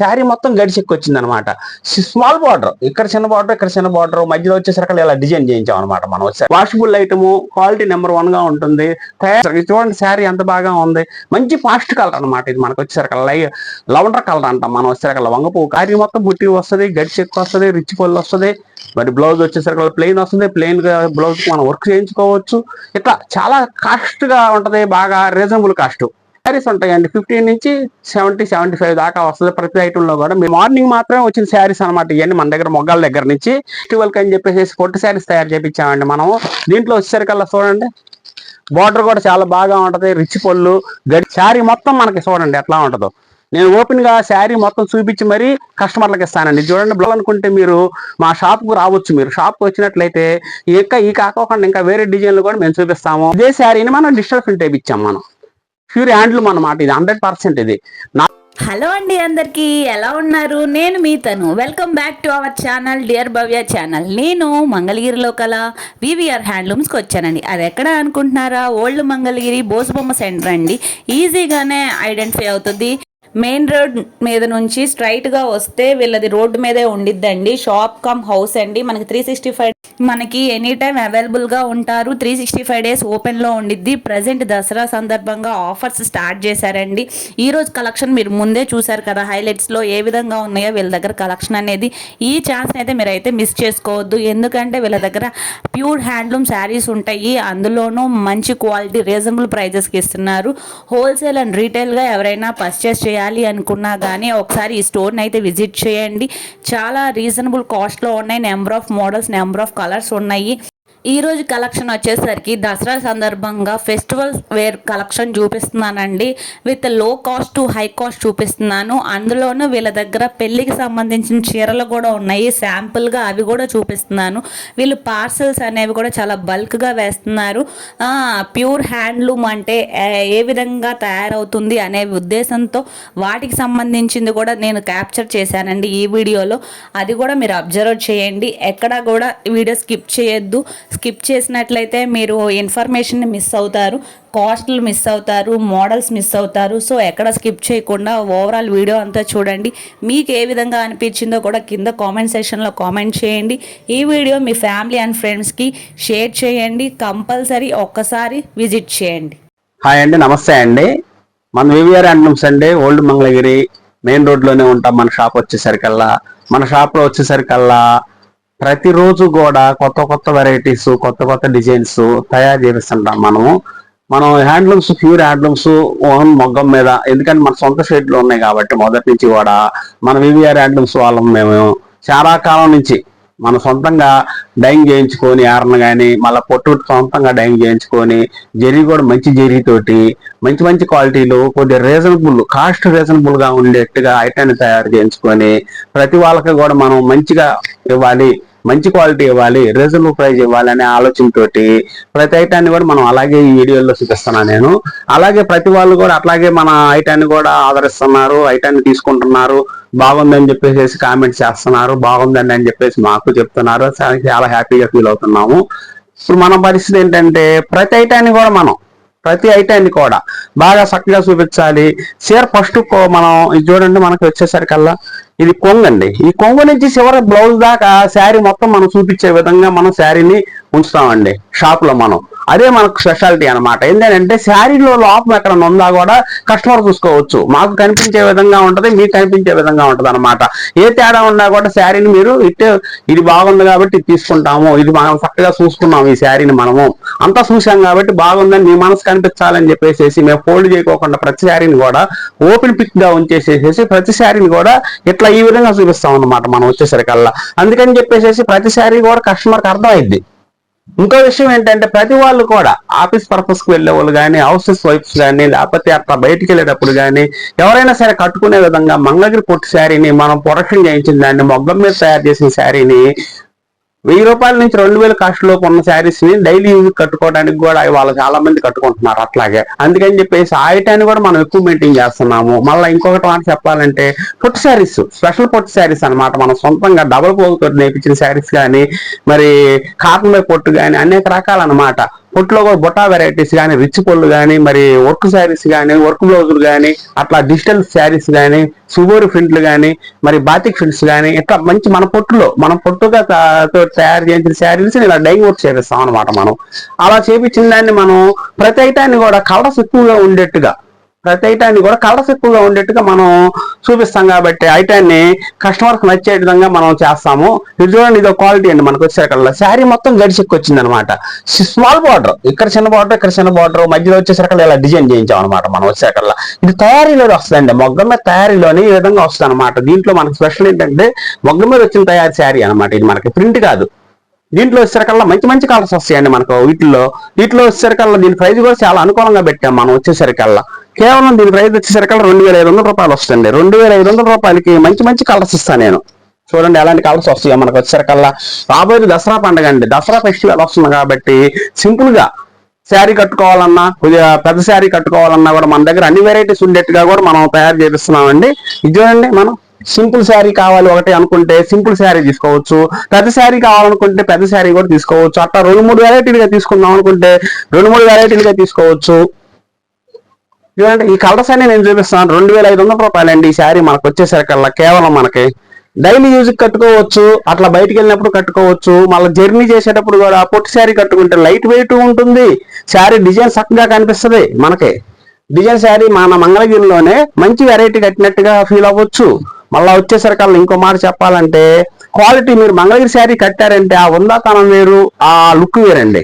శారీ మొత్తం గడిచెక్కి వచ్చింది అనమాట స్మాల్ బార్డర్ ఇక్కడ చిన్న బార్డర్ ఇక్కడ చిన్న బార్డర్ మధ్యలో వచ్చేసరికి ఇలా డిజైన్ చేయించాం అనమాట మనం వాషబుల్ ఐటమ్ క్వాలిటీ నెంబర్ వన్గా ఉంటుంది. తయారు చూడండి శారీ ఎంత బాగా ఉంది? మంచి ఫాస్ట్ కలర్ అనమాట ఇది మనకు వచ్చేసరికి లై లవండర్ కలర్ అంటాం మనం వచ్చేసరికి వంగపు కారీ మొత్తం బుట్టి వస్తుంది గడిచెక్కు వస్తుంది రిచ్ పళ్ళు వస్తుంది. మరి బ్లౌజ్ వచ్చేసరికి ప్లెయిన్ వస్తుంది. ప్లెయిన్ బ్లౌజ్ మనం వర్క్ చేయించుకోవచ్చు. ఇట్లా చాలా కాస్ట్గా ఉంటది బాగా రీజనబుల్ కాస్ట్ శారీస్ ఉంటాయండి. ఫిఫ్టీన్ నుంచి సెవెంటీ సెవెంటీ ఫైవ్ దాకా వస్తుంది ప్రతి ఐటెంలో కూడా. మీరు మార్నింగ్ మాత్రమే వచ్చిన శారీస్ అనమాట ఇవన్నీ మన దగ్గర మొగ్గాల దగ్గర నుంచి. ఫెస్టివల్కి అని చెప్పేసి కొట్టు శారీస్ తయారు చేయించామండి మనం దీంట్లో వచ్చేసరికల్లా చూడండి. బార్డర్ కూడా చాలా బాగా ఉంటది. రిచ్ పళ్ళు గడి శారీ మొత్తం మనకి చూడండి ఎట్లా ఉంటుందో. నేను ఓపెన్గా శారీ మొత్తం చూపించి మరీ కస్టమర్లకు ఇస్తానండి. చూడండి బ్లౌజ్ అనుకుంటే మీరు మా షాప్కు రావచ్చు మీరు. షాప్కు వచ్చినట్లయితే ఇంకా ఈ కాకోకుండా ఇంకా వేరే డిజైన్లు కూడా మేము చూపిస్తాము. ఇదే శారీని మనం డిజిటల్ ప్రింట్ వేయించాం మనం. ప్యూర్ హ్యాండ్లూమ్ అన్నమాట ఇది హండ్రెడ్ పర్సెంట్ ఇది. నా హలో అండి అందరికీ ఎలా ఉన్నారు? నేను మీ తను. Welcome back to our channel dear Bhavya channel. నేను మంగళగిరిలో కల వివిఆర్ హ్యాండ్లూమ్స్కి వచ్చానండి. అది ఎక్కడ అనుకుంటున్నారా? ఓల్డ్ మంగళగిరి బోసుబొమ్మ సెంటర్ అండి. ఈజీగానే ఐడెంటిఫై అవుతుంది. మెయిన్ రోడ్ మీద నుంచి స్ట్రైట్గా వస్తే వీళ్ళది రోడ్డు మీదే ఉండిద్దండి. షాప్ కమ్ హౌస్ అండి. మనకి త్రీ సిక్స్టీ ఫైవ్ మనకి ఎనీ టైం అవైలబుల్గా ఉంటారు. త్రీ సిక్స్టీ ఫైవ్ డేస్ ఓపెన్లో ఉండిద్ది. ప్రజెంట్ దసరా సందర్భంగా ఆఫర్స్ స్టార్ట్ చేశారండి. ఈరోజు కలెక్షన్ మీరు ముందే చూశారు కదా. హైలైట్స్లో ఏ విధంగా ఉన్నాయో వీళ్ళ దగ్గర కలెక్షన్ అనేది. ఈ ఛాన్స్ అయితే మీరు అయితే మిస్ చేసుకోవద్దు. ఎందుకంటే వీళ్ళ దగ్గర ప్యూర్ హ్యాండ్లూమ్ శారీస్ ఉంటాయి. అందులోనూ మంచి క్వాలిటీ రీజనబుల్ ప్రైజెస్కి ఇస్తున్నారు. హోల్సేల్ అండ్ రీటైల్గా ఎవరైనా పర్చేస్ చేయాలి అనుకున్నా కానీ ఒకసారి ఈ స్టోర్ని అయితే విజిట్ చేయండి. చాలా రీజనబుల్ కాస్ట్లో ఉన్నాయి. Number of models number of colours ఉన్నాయి. ఈరోజు కలెక్షన్ వచ్చేసరికి దసరా సందర్భంగా ఫెస్టివల్ వేర్ కలెక్షన్ చూపిస్తున్నానండి. With low cost to high cost చూపిస్తున్నాను. అందులోనూ వీళ్ళ దగ్గర పెళ్ళికి సంబంధించిన చీరలు కూడా ఉన్నాయి. శాంపుల్గా అవి కూడా చూపిస్తున్నాను. వీళ్ళు పార్సల్స్ అనేవి కూడా చాలా బల్క్గా వేస్తున్నారు. ప్యూర్ హ్యాండ్లూమ్ అంటే ఏ- ఏ విధంగా తయారవుతుంది అనే ఉద్దేశంతో వాటికి సంబంధించింది కూడా నేను క్యాప్చర్ చేశానండి ఈ వీడియోలో. అది కూడా మీరు అబ్జర్వ్ చేయండి. ఎక్కడ కూడా వీడియో స్కిప్ చేయొద్దు. స్కిప్ చేసినట్లయితే మీరు ఇన్ఫర్మేషన్ మిస్ అవుతారు కాస్ట్లు మిస్ అవుతారు మోడల్స్ మిస్ అవుతారు. సో ఎక్కడ స్కిప్ చేయకుండా ఓవరాల్ వీడియో అంతా చూడండి. మీకు ఏ విధంగా అనిపించిందో కూడా కింద కామెంట్ సెక్షన్లో కామెంట్ చేయండి. ఈ వీడియో మీ ఫ్యామిలీ అండ్ ఫ్రెండ్స్కి షేర్ చేయండి. కంపల్సరీ ఒక్కసారి విజిట్ చేయండి. హాయ్ అండి నమస్తే అండి. మన వివిఆర్ హ్యాండ్లూమ్స్ అండి ఓల్డ్ మంగళగిరి మెయిన్ రోడ్లోనే ఉంటాం. మన షాప్ వచ్చేసరికల్లా మన షాప్లో వచ్చేసరికల్లా ప్రతిరోజు కూడా కొత్త కొత్త వెరైటీస్ కొత్త కొత్త డిజైన్స్ తయారు చేపిస్తుంటాం మనము. మనం హ్యాండ్లూమ్స్ ప్యూర్ హ్యాండ్లూమ్స్ ఓన్ మొగ్గం మీద ఎందుకంటే మన సొంత షేడ్లు ఉన్నాయి కాబట్టి మొదటి నుంచి కూడా మన వివిఆర్ హ్యాండ్లూమ్స్ వాళ్ళం మేము చాలా కాలం నుంచి. మన సొంతంగా డైంగ్ చేయించుకొని ఆరణ కానీ మళ్ళీ పొట్టు సొంతంగా డైంగ్ చేయించుకొని జరీ కూడా మంచి జరీతోటి మంచి మంచి క్వాలిటీలు కొద్దిగా రీజనబుల్ కాస్ట్ రీజనబుల్గా ఉండేట్టుగా ఐటాన్ని తయారు చేయించుకొని ప్రతి వాళ్ళకి కూడా మనం మంచిగా ఇవ్వాలి. మంచి క్వాలిటీ ఇవ్వాలి రీజనబుల్ ప్రైస్ ఇవ్వాలి అనే ఆలోచనతోటి ప్రతి ఐటాన్ని కూడా మనం అలాగే ఈ వీడియోలో చూపిస్తున్నాను నేను. అలాగే ప్రతి వాళ్ళు కూడా అట్లాగే మన ఐటాన్ని కూడా ఆదరిస్తున్నారు ఐటాన్ని తీసుకుంటున్నారు. బాగుందని చెప్పేసి కామెంట్ చేస్తున్నారు బాగుందండి అని చెప్పేసి మాకు చెప్తున్నారు. చాలా- హ్యాపీగా ఫీల్ అవుతున్నాము. ఇప్పుడు మన పరిస్థితి ఏంటంటే ప్రతి ఐటాన్ని కూడా మనం ప్రతి ఐటాన్ని కూడా బాగా చక్కగా చూపించాలి. చీర ఫస్ట్ మనం ఇది చూడండి మనకి వచ్చేసరికల్లా ఇది కొంగండి. ఈ కొంగు నుంచి చివరి బ్లౌజ్ దాకా శారీ మొత్తం మనం చూపించే విధంగా మనం శారీని ఉంచుతామండి షాప్లో మనం. అదే మనకు స్పెషాలిటీ అన్నమాట. ఏంటంటే శారీలో లోపం ఎక్కడన్నా ఉందా కూడా కస్టమర్ చూసుకోవచ్చు. మాకు కనిపించే విధంగా ఉంటది మీకు కనిపించే విధంగా ఉంటుంది అనమాట ఏ తేడా ఉన్నా కూడా శారీని మీరు ఇట్టే ఇది బాగుంది కాబట్టి తీసుకుంటాము. ఇది మనం చక్కగా చూసుకున్నాం ఈ శారీని మనము. అంతా చూసాం కాబట్టి బాగుందని మీ మనసు కనిపించాలని చెప్పేసి మేము ఫోల్డ్ చేయకోకుండా ప్రతి శారీని కూడా ఓపెన్ పిక్గా ఉంచేసేసి ప్రతి శారీని కూడా ఇట్లా ఈ విధంగా చూపిస్తాం అన్నమాట మనం వచ్చేసరికల్లా. అందుకని చెప్పేసి ప్రతి శారీ కూడా కస్టమర్కి అర్థమైద్ది. ఇంకో విషయం ఏంటంటే ప్రతి వాళ్ళు కూడా ఆఫీస్ పర్పస్కి వెళ్ళే వాళ్ళు కానీ హౌసెస్ వైఫ్స్ కానీ లేకపోతే అట్లా బయటికి వెళ్ళేటప్పుడు కానీ ఎవరైనా సరే కట్టుకునే విధంగా మంగళగిరి పొట్టు శారీని మనం ప్రొడక్షన్ చేయించిన దాన్ని మొగ్గం మీద తయారు చేసిన శారీని వెయ్యి రూపాయల నుంచి రెండు వేల కాస్ట్ లోపు ఉన్న శారీస్ని డైలీ యూజ్ కట్టుకోవడానికి కూడా వాళ్ళు చాలా మంది కట్టుకుంటున్నారు అట్లాగే. అందుకని చెప్పేసి ఆయటాన్ని కూడా మనం ఎక్కువ మెయింటైన్ చేస్తున్నాము. మళ్ళీ ఇంకొకటి మాట చెప్పాలంటే పొట్టు శారీస్ స్పెషల్ పొట్టు శారీస్ అన్నమాట. మనం సొంతంగా డబల్ పోగుతో నేర్పించిన శారీస్ కానీ మరి కాటన్ పొట్టు కానీ అనేక రకాలన్నమాట. పొట్టులో కూడా బొటా వెరైటీస్ కానీ రిచ్ పళ్ళు కానీ మరి వర్క్ శారీస్ కానీ వర్క్ బ్లౌజులు కానీ అట్లా డిజిటల్ శారీస్ కానీ సుగోరు ప్రింట్లు కానీ మరి బాతిక్ ప్రింట్స్ కానీ ఇట్లా మంచి మన పొట్టులో మన పొట్టుగా తయారు చేసిన శారీస్ ఇలా డైయింగ్ వర్క్ చేపిస్తాం అనమాట మనం. అలా చేపించిన దాన్ని మనం ప్రతి ఐటాన్ని కూడా కలర్స్ ఎక్కువగా ఉండేట్టుగా ప్రతి ఐటాన్ని కూడా కలర్స్ ఎక్కువగా ఉండేట్టుగా మనం చూపిస్తాం కాబట్టి ఐటాన్ని కస్టమర్కి నచ్చే విధంగా మనం చేస్తాము. ఇది చూడండి ఇదో క్వాలిటీ అండి మనకు వచ్చేసరికల్లా శారీ మొత్తం గడిచెక్కి వచ్చింది అనమాట స్మాల్ బార్డర్ ఇక్కడ చిన్న బార్డర్ ఇక్కడ చిన్న బార్డర్ మధ్యలో వచ్చేసరికల్లా ఇలా డిజైన్ చేయించాం అనమాట మనం వచ్చేసరికల్లా ఇది తయారీలో వస్తుందండి. మొగ్గ మీద తయారీలోనే ఈ విధంగా వస్తుంది అనమాట దీంట్లో మనకు స్పెషల్ ఏంటంటే మొగ్గ మీద వచ్చిన తయారీ శారీ అనమాట ఇది మనకి ప్రింట్ కాదు. దీంట్లో వచ్చేసరికల్లా మంచి మంచి కలర్స్ వస్తాయండి మనకు వీటిల్లో. వీటిలో వచ్చేసరికల్లా దీని ప్రైస్ కూడా చాలా అనుకూలంగా పెట్టాం మనం వచ్చేసరికల్లా కేవలం దీని ప్రైస్ వచ్చేసరికి రెండు వేల ఐదు వందల రూపాయలు వస్తుంది రెండు వేల ఐదు వందల రూపాయలకి మంచి మంచి కలర్స్ ఇస్తాను నేను. చూడండి ఎలాంటి కలర్స్ వస్తాయో మనకు వచ్చేసరికల్లా. రాబోయేది దసరా పండుగ అండి. దసరా ఫెస్టివల్ వస్తుంది కాబట్టి సింపుల్గా శారీ కట్టుకోవాలన్నా కొద్దిగా పెద్ద శారీ కట్టుకోవాలన్నా కూడా మన దగ్గర అన్ని వెరైటీస్ ఉండేట్టుగా కూడా మనం తయారు చేపిస్తున్నామండి. ఇది చూడండి మనం సింపుల్ శారీ కావాలి ఒకటి అనుకుంటే సింపుల్ శారీ తీసుకోవచ్చు. పెద్ద శారీ కావాలనుకుంటే పెద్ద శారీ కూడా తీసుకోవచ్చు. అట్లా రెండు మూడు వెరైటీలుగా తీసుకుందాం అనుకుంటే రెండు మూడు వెరైటీలుగా తీసుకోవచ్చు. చూడండి ఈ కలర్స్ అన్ని నేను చూపిస్తాను రెండు వేల ఐదు వందల రూపాయలండి ఈ శారీ మనకు వచ్చేసరికల్లా కేవలం మనకి. డైలీ యూజ్ కట్టుకోవచ్చు అట్లా బయటికి వెళ్ళినప్పుడు కట్టుకోవచ్చు మళ్ళీ జర్నీ చేసేటప్పుడు కూడా పొట్టి శారీ కట్టుకుంటే లైట్ వెయిట్ ఉంటుంది. శారీ డిజైన్ చక్కగా కనిపిస్తుంది మనకి. డిజైన్ శారీ మన మంగళగిరిలోనే మంచి వెరైటీ కట్టినట్టుగా ఫీల్ అవ్వచ్చు. మళ్ళీ వచ్చేసరికల్లా ఇంకో మాట చెప్పాలంటే క్వాలిటీ మీరు మంగళగిరి శారీ కట్టారంటే ఆ ఉందాతనం వేరు ఆ లుక్ వేరండి.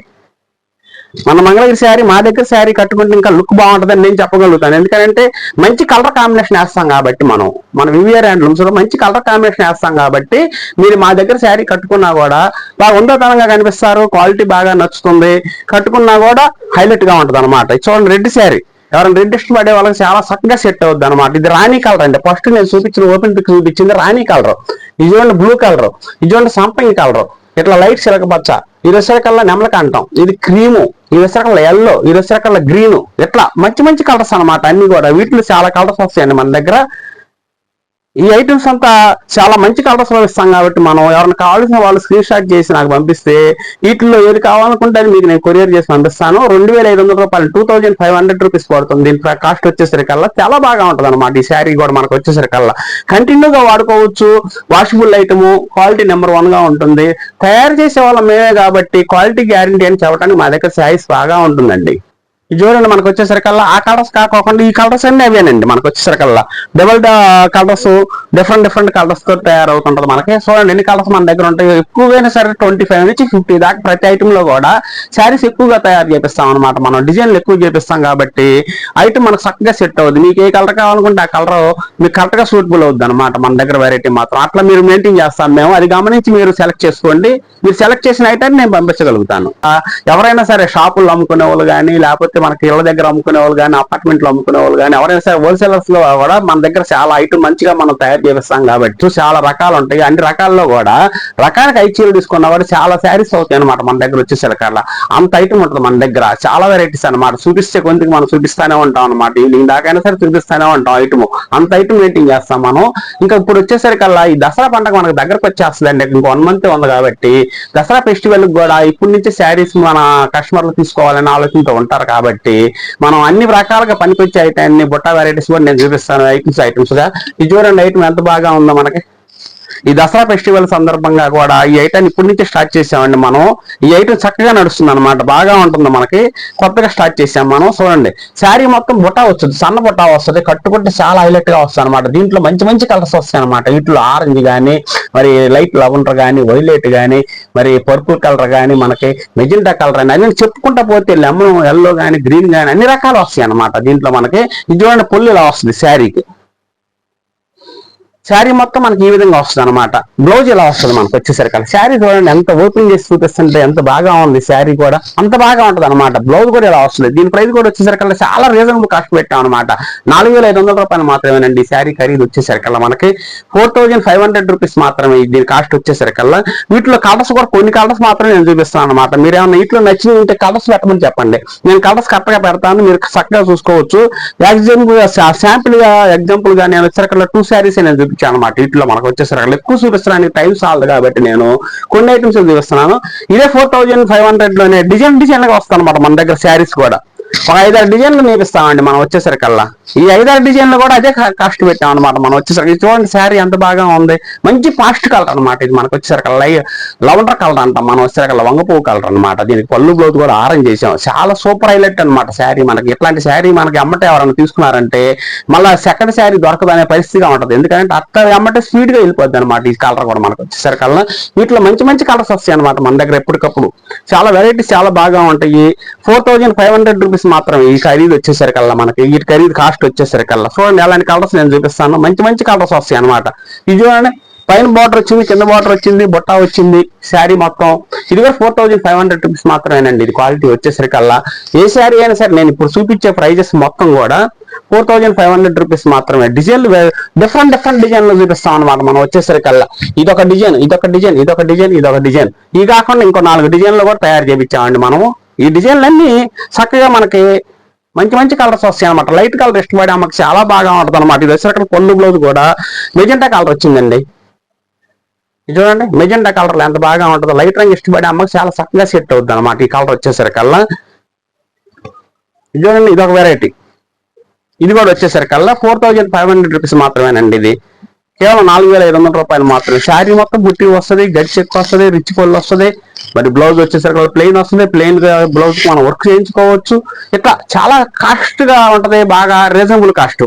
మన మంగళగిరి శారీ మా దగ్గర శారీ కట్టుకుంటే ఇంకా లుక్ బాగుంటుందని నేను చెప్పగలుగుతాను. ఎందుకంటే మంచి కలర్ కాంబినేషన్ వేస్తాం కాబట్టి మనం మన వివిఆర్ హ్యాండ్లూమ్స్లో మంచి కలర్ కాంబినేషన్ వేస్తాం కాబట్టి మీరు మా దగ్గర శారీ కట్టుకున్నా కూడా బాగా ఉందతనంగా కనిపిస్తారు క్వాలిటీ బాగా నచ్చుతుంది. కట్టుకున్నా కూడా హైలైట్గా ఉంటుంది అనమాట చూడండి రెడ్ శారీ. ఎవరైనా రెడ్ ఇష్టపడే వాళ్ళకి చాలా చక్కగా సెట్ అవుద్ది అనమాట ఇది రాణి కలర్ అండి. ఫస్ట్ నేను చూపించిన ఓపెన్ పిక్ చూపించింది రాణి కలర్. ఇది చూడండి బ్లూ కలర్. ఇది చూడండి సంపంగి కలర్. ఇట్లా లైట్ సిలకపచ్చ ఈ నెమలక అంటాం. ఇది క్రీము. ఇరవై రసరకల్లా ఎల్లో ఇరవై రసరకల్లా గ్రీను. ఇట్లా మంచి మంచి కలర్స్ అన్నమాట అన్ని కూడా. వీటిలో చాలా కలర్స్ వస్తాయండి మన దగ్గర. ఈ ఐటమ్స్ అంతా చాలా మంచి కలర్స్లో ఇస్తాం కాబట్టి మనం ఎవరైనా కావాల్సిన వాళ్ళు స్క్రీన్ షాట్ చేసి నాకు పంపిస్తే వీటిలో ఏది కావాలనుకుంటే అది మీకు నేను కొరియర్ చేసి పంపిస్తాను. రెండు వేల ఐదు వందల రూపాయలు two thousand five hundred rupees పడుతుంది. దీని కాస్ట్ వచ్చేసరికల్లా చాలా బాగా ఉంటుంది అనమాట ఈ శారీ కూడా మనకు వచ్చేసరికల్లా కంటిన్యూగా వాడుకోవచ్చు. వాషబుల్ ఐటమ్ క్వాలిటీ నెంబర్ వన్గా ఉంటుంది. తయారు చేసే వాళ్ళం మేమే కాబట్టి క్వాలిటీ గ్యారంటీ అని చెప్పడానికి మా దగ్గర శారీస్ బాగా ఉంటుందండి. చూడండి మనకు వచ్చేసరికల్లా ఆ కలర్స్ కాకోకుండా ఈ కలర్స్ అన్ని అవేనండి మనకు వచ్చేసరికల్లా. డబల్ కలర్స్ డిఫరెంట్ డిఫరెంట్ కలర్స్తో తయారవుతుంటది మనకి. చూడండి ఎన్ని కలర్స్ మన దగ్గర ఉంటాయి. ఎక్కువైనా సరే ట్వంటీ ఫైవ్ నుంచి ఫిఫ్టీ దాకా ప్రతి ఐటమ్లో కూడా శారీస్ ఎక్కువగా తయారు చేపిస్తాం అనమాట మనం. డిజైన్లు ఎక్కువ చేపిస్తాం కాబట్టి ఐటమ్ మనకు చక్కగా సెట్ అవుతుంది మీకు ఏ కలర్ కావాలనుకుంటే ఆ కలర్ మీకు కరెక్ట్గా సూటబుల్ అవుద్ది అనమాట మన దగ్గర వెరైటీ మాత్రం. అట్లా మీరు మెయింటైన్ చేస్తాం మేము. అది గమనించి మీరు సెలెక్ట్ చేసుకోండి. మీరు సెలెక్ట్ చేసిన ఐటమ్ నేను పంపించగలుగుతాను. ఎవరైనా సరే షాపుల్లో అమ్ముకునే వాళ్ళు కానీ లేకపోతే మనకి ఇళ్ళ దగ్గర అమ్ముకునే వాళ్ళు కానీ అపార్ట్మెంట్లో అమ్ముకునే వాళ్ళు కానీ ఎవరైనా సరే హోల్సేలర్స్లో కూడా మన దగ్గర చాలా ఐటమ్ మంచిగా మనం తయారు చేపిస్తాం కాబట్టి చాలా రకాలు ఉంటాయి. అన్ని రకాల్లో కూడా రకానికి ఐదు చీరలు తీసుకున్న కూడా చాలా శారీస్ అవుతాయి అనమాట మన దగ్గర వచ్చేసరికల్లా అంత ఐటమ్ ఉంటుంది మన దగ్గర. చాలా వెరైటీస్ అన్నమాట. చూపిస్తే కొంతకి మనం చూపిస్తానే ఉంటాం అనమాట ఈవినింగ్ దాకైనా సరే చూపిస్తానే ఉంటాం ఐటమ్ అంత ఐటమ్ మెయింటైన్ చేస్తాం మనం. ఇంకా ఇప్పుడు వచ్చేసరికల్లా ఈ దసరా పండుగ మనకు దగ్గరకు వచ్చేస్తుందండి. ఇంకో వన్ మంత్ ఉంది కాబట్టి దసరా ఫెస్టివల్ కూడా ఇప్పటి నుంచి శారీస్ మన కస్టమర్లు తీసుకోవాలని ఆలోచనతో ఉంటారు కాబట్టి మనం అన్ని రకాలుగా పనికొచ్చే ఐటమ్ బుట్ట వెరైటీస్ కూడా నేను చూపిస్తాను ఐటమ్స్ ఐటమ్స్గా. ఇది చూడండి ఐటమ్ ఎంత బాగా ఉందో మనకి. ఈ దసరా ఫెస్టివల్ సందర్భంగా కూడా ఈ ఐటమ్ ఇప్పటి నుంచి స్టార్ట్ చేసామండి మనం. ఈ ఐటమ్ చక్కగా నడుస్తుంది అనమాట బాగా ఉంటుంది మనకి. కొత్తగా స్టార్ట్ చేసాం మనం. చూడండి. శారీ మొత్తం బుట్ట వస్తుంది. సన్న బుట్ట వస్తుంది. కట్టుకుంటే చాలా హైలైట్గా వస్తుంది అనమాట దీంట్లో మంచి మంచి కలర్స్ వస్తాయి అనమాట వీటిలో ఆరెంజ్ కానీ మరి లైట్ లవండర్ కానీ వైలెట్ కానీ మరి పర్పుల్ కలర్ కానీ మనకి మెజెంటా కలర్ అని అన్ని చెప్పుకుంటా పోతే లెమన్ ఎల్లో కానీ గ్రీన్ కానీ అన్ని రకాలు వస్తాయి అనమాట దీంట్లో మనకి. ఇది చూడండి పుల్లు ఇలా వస్తుంది శారీకి. శారీ మొత్తం మనకి ఈ విధంగా వస్తుంది అనమాట బ్లౌజ్ ఇలా వస్తుంది మనకు వచ్చేసరికి శారీ చూడండి ఎంత ఓపెన్ చేసి చూపిస్తుంటే ఎంత బాగా ఉంది శారీ కూడా. అంత బాగా ఉంటుంది అనమాట బ్లౌజ్ కూడా ఇలా వస్తుంది. దీని ప్రైస్ కూడా వచ్చేసరికల్లా చాలా రీజనబుల్ కాస్ట్ పెట్టాం అనమాట నాలుగు వేల ఐదు వందల రూపాయలు మాత్రమేనండి ఈ శారీ ఖరీదు వచ్చేసరికల్లా మనకి. Four thousand five hundred rupees మాత్రమే దీని కాస్ట్ వచ్చేసరికల్లా. వీటిలో కలర్స్ కూడా కొన్ని కలర్స్ మాత్రమే నేను చూపిస్తాను అనమాట మీరు ఏమైనా వీటిలో నచ్చినవి ఉంటే కలర్స్ పెట్టమని చెప్పండి. నేను కలర్స్ కరెక్ట్గా పెడతాను మీరు చక్కగా చూసుకోవచ్చు. ఎగ్జాంపుల్ శాంపుల్గా ఎగ్జాంపుల్గా నేను వచ్చేసరికల్లా టూ శారీస్ నేను చూపించాను చూపించాను అనమాట వీటిలో మనకు వచ్చేసరికి ఎక్కువ చూపిస్తానికి టైం చాలదు కాబట్టి నేను కొన్ని ఐటమ్స్ చూపిస్తున్నాను. ఇదే ఫోర్ థౌజండ్ ఫైవ్ హండ్రెడ్లోనే డిజైన్ డిజైన్గా వస్తాను అనమాట మన దగ్గర శారీస్ కూడా. ఒక ఐదారు డిజైన్లు నేపిస్తామండి మనం వచ్చేసరికల్లా. ఈ ఐదారు డిజైన్లు కూడా అదే కాస్ట్ పెట్టాం అనమాట మనం వచ్చేసరికి. చూడండి శారీ ఎంత బాగా ఉంది. మంచి ఫాస్ట్ కలర్ అనమాట ఇది మనకు వచ్చేసరికల్లా. లవండర్ కలర్ అంటాం మనం వచ్చేసరికల్లా. వంగపువ్వు కలర్ అనమాట దీనికి పళ్ళు బ్లౌజ్ కూడా ఆరెంజ్ చేసాం చాలా సూపర్ హైలైట్ అనమాట శారీ మనకి. ఇట్లాంటి శారీ మనకి అమ్మటే ఎవరైనా తీసుకున్నారంటే మళ్ళీ సెకండ్ శారీ దొరకదనే పరిస్థితిగా ఉంటది. ఎందుకంటే అట్లా అమ్మటే స్పీడ్గా వెళ్ళిపోద్ది అనమాట ఈ కలర్ కూడా మనకు వచ్చేసరికల్లా. వీటిలో మంచి మంచి కలర్స్ వస్తాయి అనమాట మన దగ్గర ఎప్పటికప్పుడు. చాలా వెరైటీస్ చాలా బాగా ఉంటాయి. Four thousand five hundred rupees మాత్రమే ఈ ఖరీదు వచ్చేసరికల్లా మనకి ఈ ఖరీదు కాస్ట్ వచ్చేసరికల్లా. చూడండి అలాంటి కలర్స్ నేను చూపిస్తాను. మంచి మంచి కలర్స్ వస్తాయి అనమాట ఇది చూడండి పైన బార్డర్ వచ్చింది కింద బార్డర్ వచ్చింది బొట్ట వచ్చింది శారీ మొత్తం. ఇది కూడా four thousand five hundred rupees మాత్రమేనండి. ఇది క్వాలిటీ వచ్చేసరికల్లా. ఏ శారీ అయినా సరే నేను ఇప్పుడు చూపించే ప్రైజెస్ మొత్తం కూడా four thousand five hundred rupees మాత్రమే. డిజైన్లు డిఫరెంట్ డిఫరెంట్ డిజైన్లు చూపిస్తాం అనమాట మనం వచ్చేసరికల్లా. ఇదొక డిజైన్ ఇదొక డిజైన్ ఇదొక డిజైన్ ఇదొక డిజైన్. ఇది కాకుండా ఇంకో నాలుగు డిజైన్లు కూడా తయారు చేయించామండి మనము. ఈ డిజైన్లన్నీ చక్కగా మనకి మంచి మంచి కలర్స్ వస్తాయి అనమాట లైట్ కలర్ ఇష్టపడి ఆమెకు చాలా బాగా ఉంటుంది అనమాట ఇది వచ్చేసరికి పళ్ళు బ్లౌజ్ కూడా మెజెంటా కలర్ వచ్చిందండి. చూడండి మెజెంటా కలర్ ఎంత బాగా ఉంటుందో. లైట్ రంగు ఇష్టపడి అమ్మకి చాలా చక్కగా సెట్ అవుతుంది అనమాట ఈ కలర్ వచ్చేసరికల్లా. ఇది ఒక వెరైటీ ఇది కూడా వచ్చేసరికల్లా four thousand five hundred rupees మాత్రమేనండి ఇది. కేవలం నాలుగు వేల ఐదు వందల రూపాయలు మాత్రమే. శారీ మొత్తం బుట్టి వస్తుంది గడి చెక్కు వస్తుంది రిచ్ పళ్ళు వస్తుంది. మరి బ్లౌజ్ వచ్చేసరికి ప్లెయిన్ వస్తుంది. ప్లెయిన్ బ్లౌజ్ మనం వర్క్ చేయించుకోవచ్చు. ఇట్లా చాలా కాస్ట్గా ఉంటది బాగా రీజనబుల్ కాస్ట్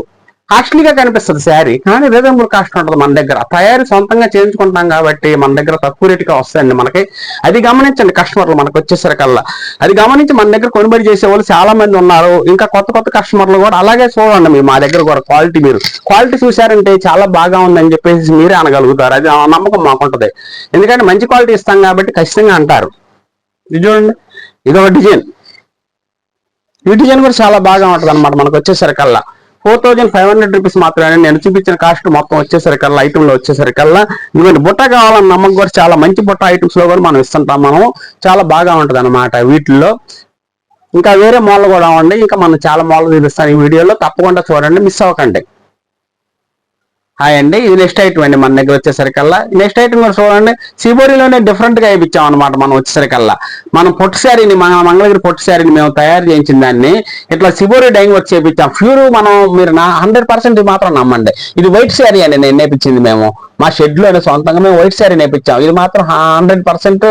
కాస్ట్లీగా కనిపిస్తుంది శారీ. కానీ రీజనబుల్ కాస్ట్ ఉంటుంది మన దగ్గర. తయారీ సొంతంగా చేయించుకుంటాం కాబట్టి మన దగ్గర తక్కువ రేటుగా వస్తాయండి మనకి. అది గమనించండి కస్టమర్లు మనకు వచ్చేసరికల్లా. అది గమనించి మన దగ్గర కొనుబడి చేసే వాళ్ళు చాలా మంది ఉన్నారు. ఇంకా కొత్త కొత్త కస్టమర్లు కూడా అలాగే చూడండి మీరు మా దగ్గర కూడా క్వాలిటీ మీరు. క్వాలిటీ చూసారంటే చాలా బాగా ఉందని చెప్పేసి మీరే అనగలుగుతారు. అది ఆ నమ్మకం మాకుంటది. ఎందుకంటే మంచి క్వాలిటీ ఇస్తాం కాబట్టి ఖచ్చితంగా అంటారు. ఇది చూడండి. ఇది ఒక డిజైన్. ఈ డిజైన్ కూడా చాలా బాగా ఉంటుంది అనమాట మనకు వచ్చేసరికల్లా. Four thousand five hundred rupees మాత్రమే నేను చూపించిన కాస్ట్ మొత్తం వచ్చేసరికల్లా ఐటమ్లో వచ్చేసరికల్లా. ఇదిగోండి బుట్ట కావాలన్న నమ్మకం కూడా చాలా మంచి బుట్ట ఐటమ్స్లో కూడా మనం ఇస్తుంటాం మనం చాలా బాగా ఉంటుంది అనమాట వీటిల్లో. ఇంకా వేరే మోడల్ కూడా ఉండి ఇంకా మనం చాలా మోడల్ చూపిస్తాను ఈ వీడియోలో. తప్పకుండా చూడండి మిస్ అవ్వకండి. హాయ్ అండి ఇది నెక్స్ట్ ఐటమ్ అండి మన దగ్గర వచ్చేసరికల్లా. నెక్స్ట్ ఐటమ్ కూడా చూడండి సిబోరిలోనే డిఫరెంట్గా ఇప్పించాం అనమాట మనం వచ్చేసరికల్లా. మనం పొట్టు శారీని మన మంగళగిరి పొట్టు శారీని మేము తయారు చేయించిన దాన్ని ఇట్లా సిబోరి డైంగ్ వర్క్ చేయించాం. ప్యూర్ మనం మీరు నా హండ్రెడ్ పర్సెంట్ మాత్రం నమ్మండి. ఇది వైట్ శారీ అండి నేను నేర్పించింది మేము. మా షెడ్లోనే సొంతంగా మేము వైట్ శారీ నేర్పించాం. ఇది మాత్రం హండ్రెడ్ పర్సెంట్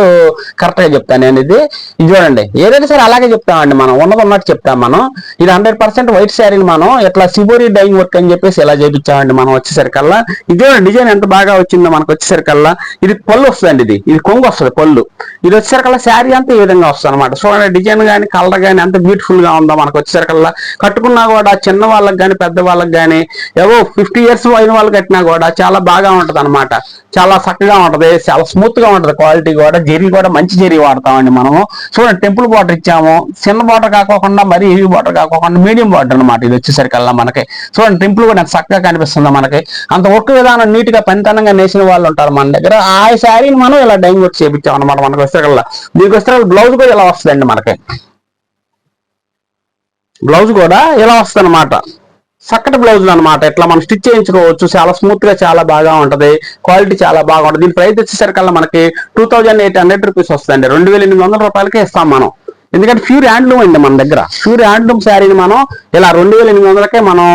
కరెక్ట్గా చెప్తాను నేను ఇది. ఇది చూడండి. ఏదైనా సరే అలాగే చెప్తామండి మనం. ఉన్నది ఉన్నట్టు చెప్తాం మనం. ఇది హండ్రెడ్ పర్సెంట్ వైట్ శారీని మనం ఇట్లా సిబోరి డైంగ్ వర్క్ అని చెప్పేసి ఇలా చేపించామండి మనం వచ్చేసరికల్లా. ఇది చూడండి డిజైన్ ఎంత బాగా వచ్చిందో మనకు వచ్చేసరికల్లా. ఇది పళ్ళు వస్తుందండి ఇది. ఇది కొంగు వస్తుంది పళ్ళు. ఇది వచ్చేసరికల్లా శారీ అంతా ఈ విధంగా వస్తుంది అనమాట చూడండి డిజైన్ కానీ కలర్ కానీ ఎంత బ్యూటిఫుల్గా ఉందో మనకు వచ్చేసరికల్లా. కట్టుకున్నా కూడా చిన్న వాళ్ళకి కానీ పెద్ద వాళ్ళకి కానీ ఏవో ఫిఫ్టీ ఇయర్స్ అయిన వాళ్ళు కట్టినా కూడా చాలా బాగా ఉంటది అనమాట చాలా చక్కగా ఉంటది చాలా స్మూత్గా ఉంటది క్వాలిటీ కూడా. జెరీ కూడా మంచి జెరీ వాడతామండి మనము. చూడండి టెంపుల్ వాటర్ ఇచ్చాము. చిన్న వాటర్ కాకోకుండా మరీ హెవీ వాటర్ కాకోకుండా మీడియం వాటర్ అనమాట ఇది వచ్చేసరికల్లా మనకి. చూడండి టెంపుల్ కూడా చక్కగా కనిపిస్తుంది మనకి. అంత వర్క్ విధానం నీట్గా పనితనంగా నేసిన వాళ్ళు ఉంటారు మన దగ్గర. ఆ శారీని మనం ఇలా డైంగ్ వర్క్ చేపించాం అనమాట మనకు వచ్చేసరికల్లా మీకు వస్తే బ్లౌజ్ కూడా ఇలా వస్తుందండి మనకి. బ్లౌజ్ కూడా ఇలా వస్తుంది అనమాట చక్కటి బ్లౌజ్ అనమాట ఇట్లా మనం స్టిచ్ చేయించుకోవచ్చు చాలా స్మూత్గా చాలా బాగా ఉంటది క్వాలిటీ చాలా బాగా దీని ప్రైస్ వచ్చేసరికల్లా మనకి two thousand eight hundred rupees వస్తుందండి. రెండు వేల ఎనిమిది వందల రూపాయలకే ఇస్తాం మనం. ఎందుకంటే ప్యూర్ హ్యాండ్లూమ్ అండి మన దగ్గర. ప్యూర్ హ్యాండ్లూమ్ శారీని మనం ఇలా రెండు వేల ఎనిమిది వందలకే మనం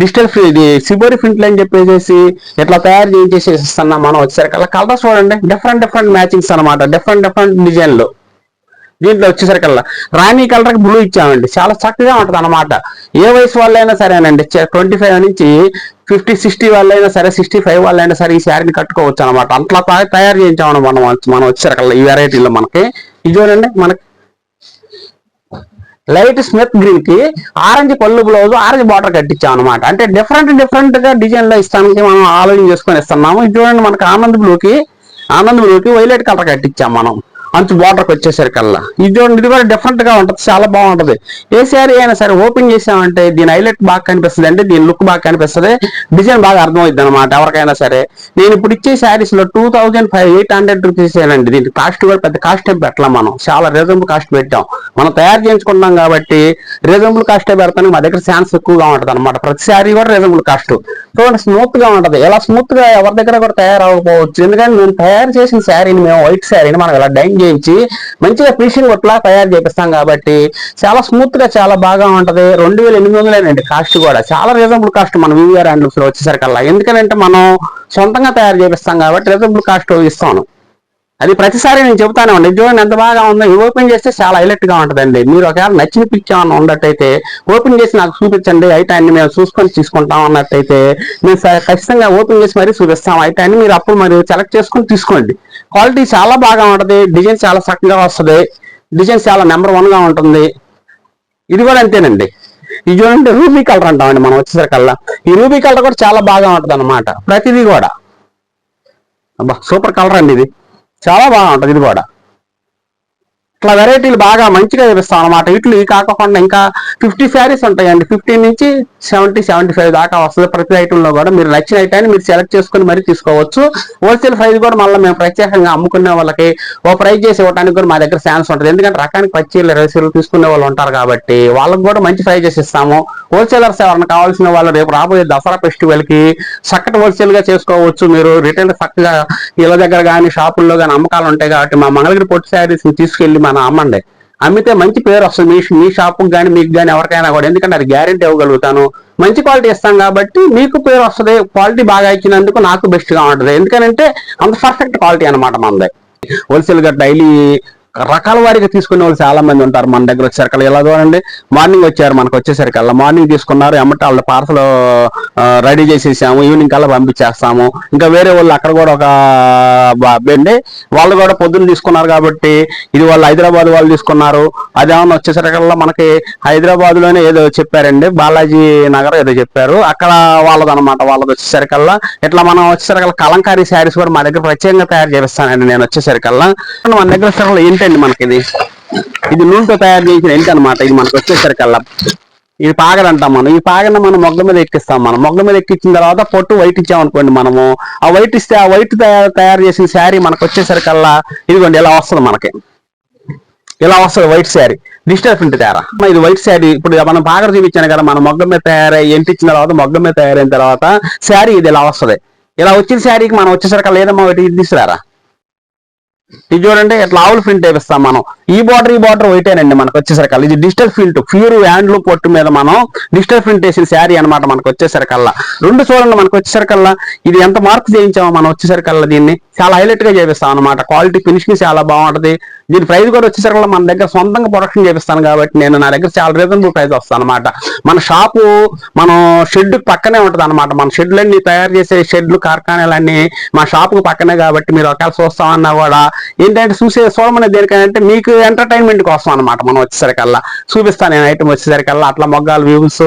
డిజిటల్ ఫ్రీ ఇది సిబోరి ప్రింట్లు అని చెప్పేసి ఇట్లా తయారు చేయించేసి ఇస్తున్నాం మనం వచ్చేసరికల్లా. కలర్స్ చూడండి డిఫరెంట్ డిఫరెంట్ మ్యాచింగ్స్ అనమాట డిఫరెంట్ డిఫరెంట్ డిజైన్లు దీంట్లో వచ్చేసరికల్లా. రాణి కలర్కి బ్లూ ఇచ్చామండి. చాలా చక్కగా ఉంటుంది అనమాట ఏ వయసు వాళ్ళైనా సరేనండి. ట్వంటీ ఫైవ్ నుంచి ఫిఫ్టీ సిక్స్టీ వాళ్ళైనా సరే సిక్స్టీ ఫైవ్ వాళ్ళైనా సరే ఈ శారీని కట్టుకోవచ్చు అనమాట అట్లా తయారు చేయించామని మనం మనం వచ్చేసరికల్లా ఈ వెరైటీలో మనకి. ఇది చూడండి మనకి. లైట్ స్మిత్ గ్రీన్కి ఆరెంజ్ పళ్ళు బ్లౌజ్ ఆరెంజ్ బార్డర్ కట్టించాం అనమాట అంటే డిఫరెంట్ డిఫరెంట్గా డిజైన్లో ఇస్తానికి మనం ఆలోచన చేసుకొని ఇస్తున్నాము. ఇది చూడండి మనకి ఆనంద్ బ్లూకి ఆనంద్ బ్లూకి వైలెట్ కలర్ కట్టించాం మనం. అంచు బార్డర్కి వచ్చేసరికల్లా. ఇది ఇది కూడా డిఫరెంట్గా ఉంటుంది చాలా బాగుంటది. ఏ శారీ అయినా సరే ఓపెన్ చేసామంటే దీని హైలైట్ బాగా కనిపిస్తుంది అంటే దీని లుక్ బాగా కనిపిస్తుంది. డిజైన్ బాగా అర్థమవుతుంది అనమాట ఎవరికైనా సరే. నేను ఇప్పుడు ఇచ్చే శారీస్లో two thousand five eight hundred rupees అండి. దీనికి కాస్ట్ కూడా పెద్ద కాస్ట్ ఏం పెట్టలేం మనం. చాలా రీజనబుల్ కాస్ట్ పెట్టాం. మనం తయారు చేయించుకుంటాం కాబట్టి రీజనబుల్ కాస్టే పెడతాను మా దగ్గర ఛాన్స్ ఎక్కువగా ఉంటుంది అనమాట ప్రతి శారీ కూడా రీజనబుల్ కాస్ట్ చూడండి స్మూత్గా ఉంటది. ఇలా స్మూత్గా ఎవరి దగ్గర కూడా తయారవ్వకపోవచ్చు. ఎందుకంటే నేను తయారు చేసిన శారీని మేము వైట్ శారీని మనం ఇలా డైన్ చేయించి మంచిగా ఫినిషింగ్ ఒట్లా తయారు చేపిస్తాం కాబట్టి చాలా స్మూత్గా చాలా బాగా ఉంటది. రెండు వేల ఎనిమిది వందలేనండి కాస్ట్ కూడా. చాలా రీజనబుల్ కాస్ట్ మన వివిఆర్ హ్యాండ్లూమ్స్లో వచ్చేసరికల్లా ఎందుకంటే మనం సొంతంగా తయారు చేపిస్తాం కాబట్టి రీజనబుల్ కాస్ట్ ఇస్తాను. అది ప్రతిసారి నేను చెబుతానే ఉండే. చూడండి ఎంత బాగా ఉందో. ఇది ఓపెన్ చేస్తే చాలా హైలైట్గా ఉంటుందండి. మీరు ఒకవేళ నచ్చిన పిక్ ఏమన్నా ఉన్నట్టయితే ఓపెన్ చేసి నాకు చూపించండి. ఐటాన్ని అన్ని మేము చూసుకొని తీసుకుంటాం అన్నట్టయితే మేము ఖచ్చితంగా ఓపెన్ చేసి మరీ చూపిస్తాం. ఐటాన్ని మీరు అప్పుడు మరి సెలెక్ట్ చేసుకొని తీసుకోండి. క్వాలిటీ చాలా బాగా ఉంటుంది. డిజైన్ చాలా చక్కగా వస్తుంది. డిజైన్ చాలా నెంబర్ వన్గా ఉంటుంది. ఇది కూడా అంతేనండి. ఇది చూడండి రూబీ కలర్ అంటామండి మనం వచ్చేసరికల్లా. ఈ రూబీ కలర్ కూడా చాలా బాగా ఉంటుంది అనమాట ప్రతిదీ కూడా. అబ్బా సూపర్ కలర్ అండి ఇది. చాలా బాగుంటది ఇది కూడా. ఇట్లా వెరైటీలు బాగా మంచిగా చూపిస్తాం అనమాట ఇట్లు ఇవి కాకుండా ఇంకా ఫిఫ్టీ శారీస్ ఉంటాయండి. ఫిఫ్టీ నుంచి సెవెంటీ సెవెంటీ ఫైవ్ దాకా వస్తుంది. ప్రతి ఐటమ్లో కూడా మీరు నచ్చిన ఐటాన్ని మీరు సెలెక్ట్ చేసుకుని మరీ తీసుకోవచ్చు. హోల్సేల్ ప్రైస్ కూడా మళ్ళీ మేము ప్రత్యేకంగా అమ్ముకునే వాళ్ళకి ఓ ప్రైస్ చేసి ఇవ్వడానికి కూడా మా దగ్గర ఛాన్స్ ఉంటుంది. ఎందుకంటే రకానికి పచ్చీలు రైసీలు తీసుకునే వాళ్ళు ఉంటారు కాబట్టి వాళ్ళకి కూడా మంచి ప్రైస్ చేసి ఇస్తాము. హోల్సేలర్స్ ఎవరైనా కావాల్సిన వాళ్ళు రేపు రాబోయే దసరా ఫెస్టివల్కి చక్కటి హోల్సేల్గా చేసుకోవచ్చు. మీరు రిటైల్ చక్కగా ఇళ్ళ దగ్గర కానీ షాపుల్లో కానీ అమ్మకాలు ఉంటాయి కాబట్టి మా మంగళగిరి పొట్టి శారీస్ తీసుకెళ్ళి మనం అమ్మండి అమ్మితే మంచి పేరు వస్తుంది. మీ మీ షాప్ కానీ మీకు కానీ ఎవరికైనా కూడా. ఎందుకంటే అది గ్యారెంటీ ఇవ్వగలుగుతాను. మంచి క్వాలిటీ ఇస్తాం కాబట్టి మీకు పేరు వస్తుంది క్వాలిటీ బాగా ఇచ్చినందుకు నాకు బెస్ట్గా ఉంటుంది. ఎందుకంటే అంత పర్ఫెక్ట్ క్వాలిటీ అనమాట మనది హోల్సేల్గా డైలీ రకాల వారిగా తీసుకునే వాళ్ళు చాలా మంది ఉంటారు. మన దగ్గర వచ్చేసరికి ఎలా చూడండి? మార్నింగ్ వచ్చారు మనకు వచ్చేసరికల్లా మార్నింగ్ తీసుకున్నారు. ఎమ్మట వాళ్ళ పార్సల్ రెడీ చేసేసాము. ఈవినింగ్ కల్లా పంపించేస్తాము. ఇంకా వేరే వాళ్ళు అక్కడ కూడా ఒక బండి వాళ్ళు కూడా పొద్దున్న తీసుకున్నారు కాబట్టి ఇది వాళ్ళు హైదరాబాద్ వాళ్ళు తీసుకున్నారు. అదేమన్నా వచ్చేసరికల్లా మనకి హైదరాబాద్లోనే ఏదో చెప్పారండి. బాలాజీ నగర్ ఏదో చెప్పారు. అక్కడ వాళ్ళది అనమాట వాళ్ళది వచ్చేసరికల్లా ఇట్లా మనం వచ్చేసరికల్లా కలంకారీ శారీస్ కూడా మా దగ్గర ప్రత్యేకంగా తయారు చేపిస్తానండి నేను వచ్చేసరికల్లా. మన దగ్గర ఏంటంటే అండి మనకి ఇది ఇది నూనెతో తయారు చేసిన ఏంటి అనమాట ఇది మనకు వచ్చేసరికల్లా. ఇది పాగడ అంటాం మనం. ఈ పాగడ మనం మొగ్గ మీద ఎక్కిస్తాం మనం. మొగ్గ మీద ఎక్కించిన తర్వాత పొట్టు వైట్ ఇచ్చామనుకోండి మనము. ఆ వైట్ ఇస్తే ఆ వైట్ తయారు తయారు చేసిన శారీ మనకు వచ్చేసరికల్లా ఇదిగోండి ఇలా వస్తుంది మనకి. ఇలా వస్తుంది వైట్ శారీ. డిజిటల్ ప్రింట్ తయారా ఇది వైట్ శారీ. ఇప్పుడు మనం పాగడ చూపించాను కదా మనం మొగ్గ మీద తయారై ఎంటిచ్చిన తర్వాత మొగ్గ మీద తయారైన తర్వాత శారీ ఇది ఇలా వస్తుంది. ఇలా వచ్చిన శారీకి మనం వచ్చేసరికి లేదమ్మా ఒకటి ఇది తీసుకురారా? ఇది చూడండి ఇట్లా ఆవుల ప్రింట్ వేపిస్తాం మనం. ఈ బార్డర్ ఈ బార్డర్ ఒకటేనండి మనకు వచ్చేసరికల్లా. ఇది డిజిటల్ ప్రింట్ ప్యూర్ హ్యాండ్లు పొట్టు మీద మనం డిజిటల్ ప్రింట్ వేసిన శారీ అనమాట మనకు వచ్చేసరికల్లా. రెండు చూడండి మనకు వచ్చేసరికల్లా. ఇది ఎంత మార్క్ చేయించామో మనం వచ్చేసరికల్లా దీన్ని. చాలా హైలైట్గా చేపిస్తాం అనమాట క్వాలిటీ ఫినిషింగ్ చాలా బాగుంటది. దీని ప్రైస్ కూడా వచ్చేసరికల్లా మన దగ్గర సొంతంగా ప్రొడక్షన్ చేపిస్తాను కాబట్టి నేను నా దగ్గర చాలా రీజనబుల్ ప్రైస్ వస్తాను అనమాట మన షాపు మనం షెడ్ పక్కనే ఉంటది అనమాట మన షెడ్లన్నీ తయారు చేసే షెడ్లు కార్ఖానాలన్నీ మా షాపు పక్కనే కాబట్టి మీరు ఒకవేళ చూస్తామన్నా కూడా ఏంటంటే చూసే చూడమని దేనికంటే మీకు ఎంటర్టైన్మెంట్ కోసం అనమాట మనం వచ్చేసరికల్లా చూపిస్తాను నేను ఐటమ్ వచ్చేసరికల్లా. అట్లా మొగ్గాలు వ్యూస్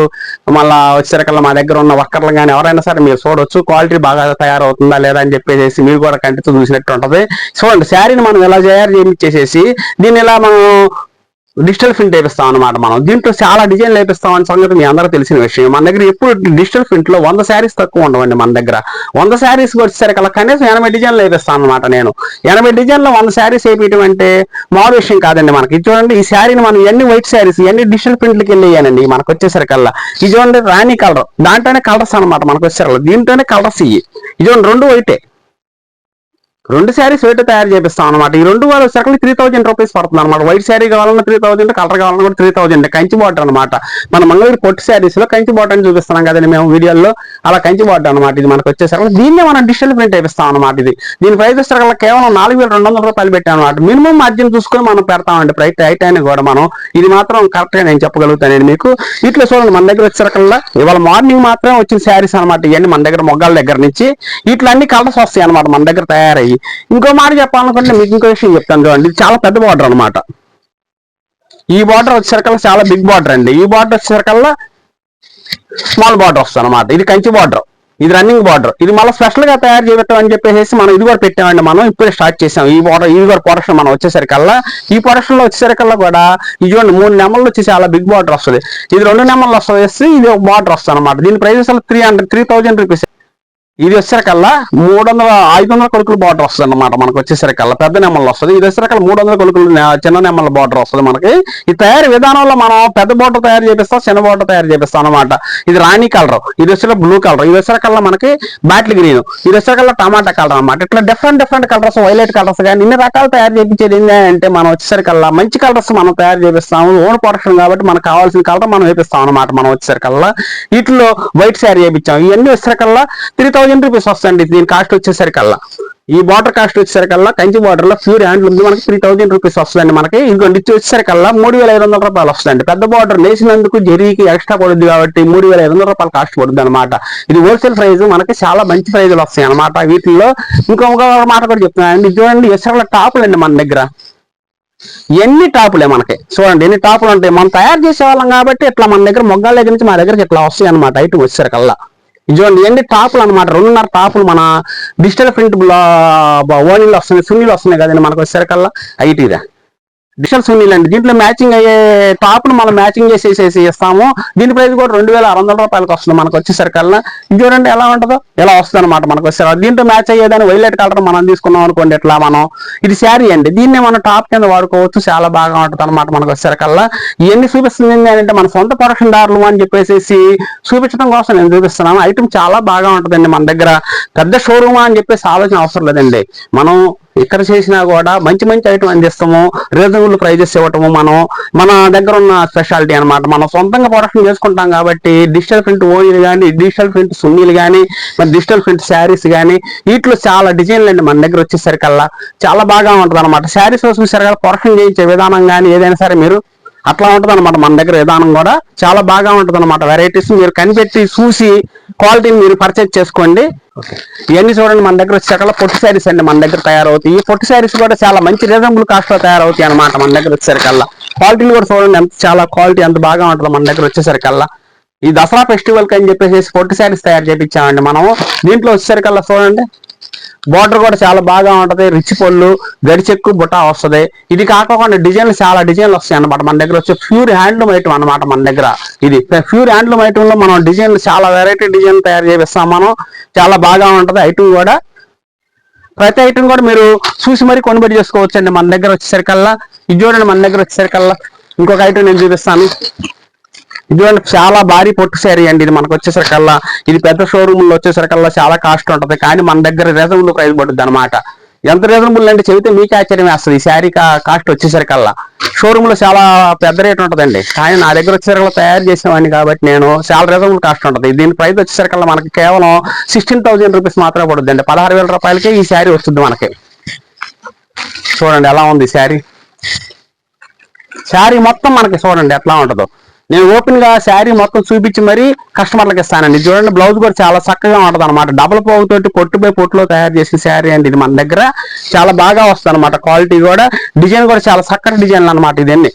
మళ్ళా వచ్చేసరికల్లా మా దగ్గర ఉన్న వర్కర్లు కానీ ఎవరైనా సరే మీరు చూడొచ్చు. క్వాలిటీ బాగా తయారవుతుందా లేదా అని చెప్పేసి మీరు కూడా కంటితో చూసినట్టు ఉంటుంది. చూడండి శారీని మనం ఎలా తయారు చేయించేసేసి దీన్ని ఇలా మనం డిజిటల్ ప్రింట్ వేపిస్తాం అనమాట మనం. దీంట్లో చాలా డిజైన్లు వేపిస్తాం అనే సంగతి మీ అందరూ తెలిసిన విషయం. మన దగ్గర ఎప్పుడు డిజిటల్ ప్రింట్లో వంద శారీస్ తక్కువ ఉండవండి మన దగ్గర. వంద శారీస్ వచ్చేసరికి అలా కనీసం ఎనభై డిజైన్లు వేపిస్తాను అనమాట నేను. ఎనభై డిజైన్లో వంద శారీస్ వేపించడం అంటే మామూలు విషయం కాదండి మనకి. ఇది చూడండి ఈ శారీని మనం ఎన్ని వైట్ శారీస్ ఎన్ని డిజిటల్ ప్రింట్లకి వెళ్ళేయానండి మనకు వచ్చేసరికల్లా. ఇది చూడండి రాణి కలర్ దాంట్లోనే కలర్స్ అనమాట మనకు వచ్చేసరికి దీంట్లోనే కలర్స్ ఇవి. ఇది రెండు వైటే రెండు శారీస్ వేట తయారు చేపిస్తాం అనమాట ఈ రెండు వాళ్ళు సర్కిల్ త్రీ థౌజండ్ రూపీస్ పడుతుంది అనమాట వైట్ శారీ కావాలన్నా త్రీ థౌజండ్ కలర్ కావాలన్నా కూడా త్రీ థౌజండ్ కంచి బాటర్ అనమాట మన మంగళగిరి పొట్టి శారీస్లో కంచి బాటర్ అని చూపిస్తున్నాం కదండి మేము వీడియోలో అలా కంచి బాటర్ అనమాట ఇది మనకు వచ్చేసరికి. దీన్నే మనం డిజిటల్ ప్రింట్ వేపిస్తాం అనమాట ఇది. దీని ప్రైస్ వచ్చేసరికి కేవలం నాలుగు వేల రెండు వందల రూపాయలు పెట్టాం అనమాట మినిమం మార్జిన్ చూసుకొని మనం పెడతామండి. ప్రైస్ టైట్ అయినా కూడా మనం. ఇది మాత్రం కరెక్ట్గా నేను చెప్పగలుగుతానండి మీకు. ఇట్లా చూడండి మన దగ్గర వచ్చేసరికల్లా ఇవాళ మార్నింగ్ మాత్రం వచ్చిన శారీస్ అనమాట ఇవన్నీ మన దగ్గర మొగ్గాల దగ్గర నుంచి. ఇట్లా అన్ని కలర్స్ వస్తాయి అనమాట మన దగ్గర తయారయ్యి. ఇంకో మాట చెప్పాలనుకుంటే మీకు ఇంకో విషయం చెప్తాను చూడండి. ఇది చాలా పెద్ద బార్డర్ అనమాట ఈ బార్డర్ వచ్చేసరికల్లా చాలా బిగ్ బార్డర్ అండి. ఈ బార్డర్ వచ్చేసరికల్లా స్మాల్ బార్డర్ వస్తుంది అనమాట ఇది కంచి బార్డర్ ఇది రన్నింగ్ బార్డర్ ఇది మళ్ళీ స్పెషల్గా తయారు చేయటం అని చెప్పేసి మనం ఇది కూడా పెట్టామండి మనం. ఇప్పుడే స్టార్ట్ చేసాం. ఈ బార్డర్ ఇది కూడా ప్రొడక్షన్ మనం వచ్చేసరికల్లా. ఈ ప్రొడక్షన్లో వచ్చేసరికల్లా కూడా ఇది చూడండి మూడు నెంబర్లు వచ్చి చాలా బిగ్ బార్డర్ వస్తుంది. ఇది రెండు నెంబర్లు వస్తుంది. ఇది ఒక బార్డర్ వస్తుంది అనమాట దీని prices three hundred three thousand rupees ఇది వచ్చేసరికల్లా మూడు వందల ఐదు వందల కొడుకులు బార్డర్ వస్తుంది అనమాట మనకు వచ్చేసరికల్లా. పెద్ద నెమ్మలు వస్తుంది. ఇది వచ్చేసరికల్లా మూడు వందల కొడుకులు చిన్న నెమ్మల బార్డర్ వస్తుంది మనకి. ఈ తయారీ విధానంలో మనం పెద్ద బార్డర్ తయారు చేపిస్తాం చిన్న బార్డర్ తయారు చేపిస్తాం అనమాట ఇది రాణి కలర్ ఇది వచ్చేసరికి బ్లూ కలర్. ఇది వచ్చేసరికల్లా మనకి బాటిల్ గ్రీన్ ఇది వచ్చేసరికల్లా టమాటా కలర్ అనమాట ఇట్లా different different colours violet colours కానీ ఇన్ని రకాలు తయారు చేయించేది ఏంటంటే అంటే మనం వచ్చేసరికల్లా మంచి కలర్స్ మనం తయారు చేపిస్తాము. ఓన్ ప్రొడక్షన్ కాబట్టి మనకు కావాల్సిన కలర్ మనం వేపిస్తాం అనమాట మనం వచ్చేసరికల్లా. వీటిలో వైట్ శారీ వేయించాం ఇవన్నీ వచ్చేసరికల్లా త్రీ థౌజండ్ రూపీస్ వస్తుంది దీని కాస్ట్ వచ్చేసరికల్లా. ఈ బార్డర్ కాస్ట్ వచ్చేసరికల్లా కంచి బార్డర్లో ప్యూర్ హ్యాండ్ ఉంది. మనకి త్రీ థౌసండ్ రూపీస్ వస్తుందండి మనకి. ఇంకోటి ఇచ్చి వచ్చేసరికల్లా మూడు వేల ఐదు వందల రూపాయలు వస్తుందండి పెద్ద బార్డర్ నేసినందుకు జరీకి ఎక్స్ట్రా పడుద్ది కాబట్టి మూడు వేల ఐదు వందల రూపాయలు కాస్ట్ పడుద్ది అనమాట ఇది హోల్సేల్ ప్రైస్ మనకి చాలా మంచి ప్రైజులు వస్తాయి అనమాట వీటిల్లో ఇంకొక మాట కూడా చెప్తున్నానండి. చూడండి ఎసరల టాపులు అండి మన దగ్గర. ఎన్ని టాపులే మనకి? చూడండి ఎన్ని టాపులు ఉంటాయి? మనం తయారు చేసే వాళ్ళం కాబట్టి ఇట్లా మన దగ్గర మొగ్గాల దగ్గర నుంచి మా దగ్గరికి ఇట్లా వస్తాయి అనమాట ఐటమ్ వచ్చేసరికల్లా. చూడండి ఎన్ని టాపులు అనమాట రెండున్నర టాపులు మన డిజిటల్ ప్రింట్ ఓనీలు వస్తున్నాయి సున్నీలు వస్తున్నాయి కదండి మనకు వచ్చేసరికల్లా. ఐటీదే? డిజిటల్ సున్నీలు అండి దీంట్లో మ్యాచింగ్ అయ్యే టాప్ను మనం మ్యాచింగ్ చేసేసేసి ఇస్తాము దీని ప్రైస్ కూడా రెండు వేల ఆరు వందల రూపాయలకి వస్తుంది మనకు వచ్చేసరికల్లా. ఇది చూడండి ఎలా ఉంటుందో ఎలా వస్తుంది అనమాట మనకు వచ్చేసరికి. దీంట్లో మ్యాచ్ అయ్యేదాన్ని వైలెట్ కలర్ మనం తీసుకున్నాం అనుకోండి ఇట్లా మనం. ఇది శారీ అండి. దీన్ని మనం టాప్ కింద వాడుకోవచ్చు. చాలా బాగా ఉంటుంది అనమాట మనకు వచ్చేసరికల్లా. ఇవన్నీ చూపిస్తుంది ఏంటంటే మన సొంత ప్రొడక్షన్ దారులు అని చెప్పేసి చూపించడం కోసం నేను చూపిస్తున్నాను. ఐటమ్ చాలా బాగా ఉంటుందండి మన దగ్గర. పెద్ద షోరూమ్ అని చెప్పేసి ఆలోచన అవసరం లేదండి. మనం ఇక్కడ చేసినా కూడా మంచి మంచి ఐటమ్ అందిస్తాము. రీజనబుల్ ప్రైజెస్ ఇవ్వటము మనం. మన దగ్గర ఉన్న స్పెషాలిటీ అనమాట మనం సొంతంగా ప్రొడక్షన్ చేసుకుంటాం కాబట్టి డిజిటల్ ప్రింట్ ఓనీలు కానీ డిజిటల్ ప్రింట్ సున్నీలు కానీ మన డిజిటల్ ప్రింట్ శారీస్ కానీ వీటిలో చాలా డిజైన్లు అండి మన దగ్గర వచ్చేసరికల్లా చాలా బాగా ఉంటుంది అనమాట శారీస్ చూసేసరికల్లా ప్రొడక్షన్ చేయించే విధానం కానీ ఏదైనా సరే మీరు అట్లా ఉంటుంది అనమాట మన దగ్గర విధానం కూడా. చాలా బాగా ఉంటుంది అనమాట వెరైటీస్ మీరు కనిపెట్టి చూసి క్వాలిటీని మీరు పర్చేజ్ చేసుకోండి. ఇవన్నీ చూడండి మన దగ్గర వచ్చేసరికల్లా పొట్టు శారీస్ అండి మన దగ్గర తయారవుతాయి. ఈ పొట్టు శారీస్ కూడా చాలా మంచి రీజనబుల్ కాస్ట్లో తయారవుతాయి అనమాట మన దగ్గర వచ్చేసరికల్లా. క్వాలిటీని కూడా చూడండి ఎంత చాలా క్వాలిటీ ఎంత బాగా ఉంటుంది మన దగ్గర వచ్చేసరికల్లా. ఈ దసరా ఫెస్టివల్కి అని చెప్పేసి పొట్టు శారీస్ తయారు చేయించామండి మనం దీంట్లో వచ్చేసరికల్లా చూడండి బార్డర్ కూడా చాలా బాగా ఉంటది. రిచ్ పళ్ళు గడిచెక్కు బుట్ట వస్తుంది. ఇది కాకుండా డిజైన్లు చాలా డిజైన్లు వస్తాయి అన్నమాట మన దగ్గర. వచ్చే ప్యూర్ హ్యాండ్లూమ్ ఐటమ్ అన్నమాట మన దగ్గర. ఇది ప్యూర్ హ్యాండ్లూమ్ ఐటమ్లో మనం డిజైన్లు చాలా వెరైటీ డిజైన్ తయారు చేపిస్తాం మనం. చాలా బాగా ఉంటది. ఐటమ్ కూడా ప్రతి ఐటమ్ కూడా మీరు చూసి మరీ కొనుగోలు చేసుకోవచ్చండి. మన దగ్గర వచ్చేసరికల్లా ఇది చూడండి మన దగ్గర వచ్చేసరికల్లా. ఇంకొక ఐటమ్ నేను చూపిస్తాను. ఇది చూడండి చాలా భారీ పొట్టు శారీ అండి ఇది మనకు వచ్చేసరికల్లా. ఇది పెద్ద షోరూమ్లో వచ్చేసరికల్లా చాలా కాస్ట్ ఉంటుంది. కానీ మన దగ్గర రీజనబుల్ ప్రైస్ పడుతుంది అనమాట ఎంత రీజనబుల్ అంటే చెబితే మీకు ఆశ్చర్యం వేస్తుంది. ఈ శారీ కాస్ట్ వచ్చేసరికల్లా. షోరూమ్లో చాలా పెద్ద రేట్ ఉంటదండి. కానీ నా దగ్గర వచ్చేసరికల్లా తయారు చేసేవాడిని కాబట్టి నేను చాలా రీజనబుల్ కాస్ట్ ఉంటుంది. దీని ప్రైస్ వచ్చేసరికల్లా మనకి కేవలం సిక్స్టీన్ థౌసండ్ రూపీస్ మాత్రమే పడుతుంది అండి పదహారు వేల రూపాయలకే ఈ శారీ వస్తుంది మనకి. చూడండి ఎలా ఉంది ఈ శారీ. శారీ మొత్తం మనకి చూడండి ఎట్లా ఉంటుందో. నేను ఓపెన్గా శారీ మొత్తం చూపించి మరీ కస్టమర్లకు ఇస్తానండి. చూడండి బ్లౌజ్ కూడా చాలా చక్కగా ఉంటది అనమాట డబల్ పోగు తోటి పొట్టు పై పొట్టులో తయారు చేసిన శారీ అండి ఇది మన దగ్గర. చాలా బాగా వస్తుంది అనమాట క్వాలిటీ కూడా. డిజైన్ కూడా చాలా చక్కటి డిజైన్లు అనమాట ఇదన్నీ.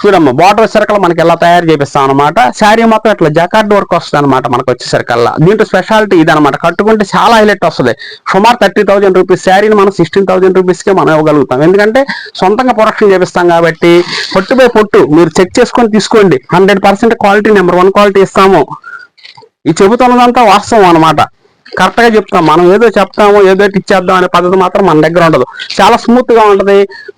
చూడమ్మా బార్డర్ సరుకులు మనకి ఎలా తయారు చేపిస్తాం అనమాట శారీ మొత్తం ఇట్లా జకార్డ్ వర్క్ వస్తుంది అనమాట మనకు వచ్చేసరికల్లా దీంట్లో స్పెషాలిటీ ఇది అనమాట కట్టుకుంటే చాలా హైలైట్ వస్తుంది. సుమారు థర్టీ థౌసండ్ రూపీస్ శారీని మనం సిక్స్టీన్ థౌసండ్ రూపీస్కే మనం ఇవ్వగలుగుతాం. ఎందుకంటే సొంతంగా ప్రొడక్షన్ చేపిస్తాం కాబట్టి పొట్టు బై పొట్టు మీరు చెక్ చేసుకొని తీసుకోండి. Hundred percent quality number one quality ఇస్తాము. ఈ చెబుతున్నదంతా వాస్తవం అనమాట కరెక్ట్గా చెప్తాం మనం ఏదో చెప్తాము ఏదో ఇచ్చేద్దాం అనే పద్ధతి మాత్రం మన దగ్గర ఉండదు. చాలా స్మూత్గా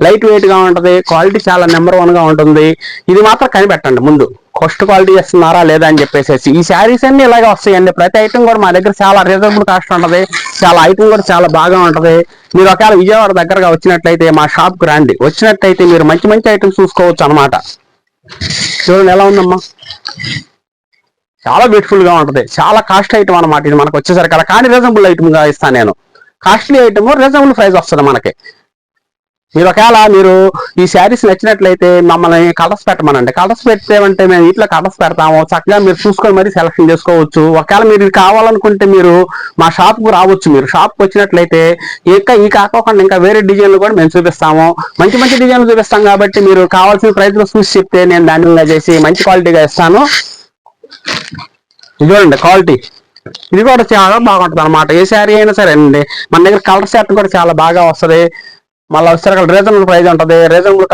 లైట్ వెయిట్గా ఉంటుంది. క్వాలిటీ చాలా నెంబర్ వన్గా ఉంటుంది. ఇది మాత్రం కనిపెట్టండి ముందు. ఫస్ట్ క్వాలిటీ చేస్తున్నారా లేదా అని చెప్పేసి ఈ శారీస్ అన్ని ఇలాగే వస్తాయండి. ప్రతి ఐటమ్ కూడా మా దగ్గర చాలా రీజనబుల్ కాస్ట్ ఉంటుంది. చాలా ఐటమ్ కూడా చాలా బాగా ఉంటుంది. మీరు ఒకవేళ విజయవాడ దగ్గరగా వచ్చినట్లయితే మా షాప్కి రండి వచ్చినట్లయితే మీరు మంచి మంచి ఐటమ్స్ చూసుకోవచ్చు అన్నమాట. చూడండి ఎలా ఉందమ్మా. చాలా బ్యూటిఫుల్గా చాలా కాస్ట్ ఐటమ్ అనమాట ఇది మనకు వచ్చేసరికి అలా. కానీ రీజనబుల్ ఐటమ్గా ఇస్తాను నేను. కాస్ట్లీ ఐటమ్ రీజనబుల్ ప్రైస్ వస్తుంది మనకి. మీరు ఒకవేళ మీరు ఈ శారీస్ నచ్చినట్లయితే మమ్మల్ని కలర్స్ పెట్టమనండి. కలర్స్ పెట్టేమంటే మేము ఇట్లా కలర్స్ పెడతాము. చక్కగా మీరు చూసుకొని మరీ సెలక్షన్ చేసుకోవచ్చు. ఒకవేళ మీరు ఇది కావాలనుకుంటే మీరు మా షాప్కు రావచ్చు మీరు. షాప్కి వచ్చినట్లయితే ఇంకా ఈ కాకోకుండా ఇంకా వేరే డిజైన్లు కూడా మేము చూపిస్తాము. మంచి మంచి డిజైన్లు చూపిస్తాం కాబట్టి మీరు కావాల్సిన ప్రైస్లో చూసి చెప్తే నేను దాని చేసి మంచి క్వాలిటీగా ఇస్తాను. చూడండి క్వాలిటీ ఇది కూడా చాలా బాగుంటుంది అనమాట ఏ శారీ అయినా సరే అండి మన దగ్గర కలర్ సెట్ కూడా చాలా బాగా వస్తది. మళ్ళీ వచ్చేసరికి రీజనబుల్ ప్రైస్ ఉంటుంది. రీజనబుల్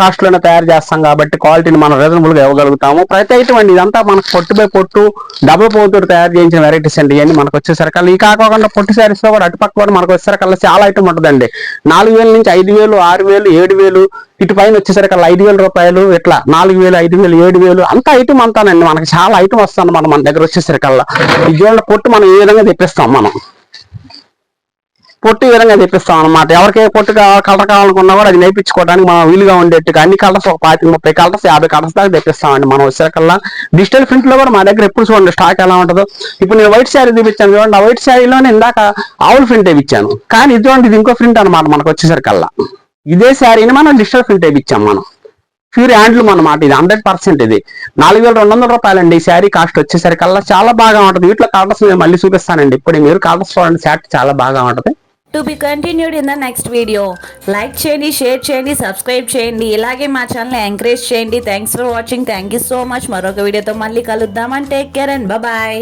కాస్ట్లోనే తయారు చేస్తాం కాబట్టి క్వాలిటీని మనం రీజనబుల్గా ఇవ్వగలుగుతాము. ప్రతి ఐటమ్ అండి ఇదంతా మనకు పొట్టు బై పొట్టు డబుల్ పోతుడు తయారు చేయించిన వెరైటీస్ అండి ఇవన్నీ మనకు వచ్చేసరికి ఈ కాకుండా పొట్టు శారీస్లో కూడా అటుపక్క కూడా మనకు వచ్చేసరికి చాలా ఐటమ్ ఉంటుందండి. నాలుగు వేల నుంచి ఐదు వేలు ఆరు వేలు ఏడు వేలు ఇటు పైన వచ్చేసరికి ఐదు వేల రూపాయలు ఇట్లా నాలుగు వేలు ఐదు వేలు ఏడు వేలు అంత ఐటమ్ అంతానండి. మనకి చాలా ఐటమ్ వస్తుంది మన మన దగ్గర వచ్చేసరికల్లా. ఈ పొట్టు మనం ఏ విధంగా తెప్పిస్తాం మనం? పొట్టు ఈ విధంగా తెప్పిస్తాం అనమాట ఎవరికి పొట్టు కలర్ కావాలనుకున్నా కూడా అది నేర్పించుకోవడానికి మనం వీలుగా ఉండేట్టుగా అన్ని కలర్స్ ఒక పాతి ముప్పై కలర్స్ యాభై కలర్స్ దాకా తెప్పిస్తామండి మనం వచ్చేకల్లా. డిజిటల్ ప్రింట్లో కూడా మా దగ్గర ఎప్పుడు చూడండి స్టాక్ ఎలా ఉంటుందో. ఇప్పుడు నేను వైట్ శారీ చూపించాను చూడండి. ఆ వైట్ శారీలోనే ఇందాక ఆవుల ప్రింట్ ఇచ్చాను కానీ ఇది చూడండి ఇది ఇంకో ప్రింట్ అనమాట మనకు వచ్చేసరికల్లా. ఇదే శారీని మనం డిజిటల్ ప్రింట్ ఇచ్చాం మనం. ప్యూర్ హ్యాండ్లూమ్ అనమాట ఇది హండ్రెడ్ పర్సెంట్ ఇది. నాలుగు వేల రెండు వందల రూపాయలండి ఈ శారీ కాస్ట్ వచ్చేసరికల్లా. చాలా బాగా ఉంటుంది. వీటిలో కలర్స్ నేను మళ్ళీ చూపిస్తానండి. ఇప్పుడు మీరు కలర్స్ చూడండి శారీ చాలా బాగా ఉంటుంది. To be continued in the next video like చేయండి షేర్ చేయండి సబ్స్క్రైబ్ చేయండి. ఇలాగే మా ఛానల్ ఎంకరేజ్ చేయండి. Thanks for watching thank you so much మరొక వీడియోతో మళ్ళీ కలుద్దాం. And take care and bye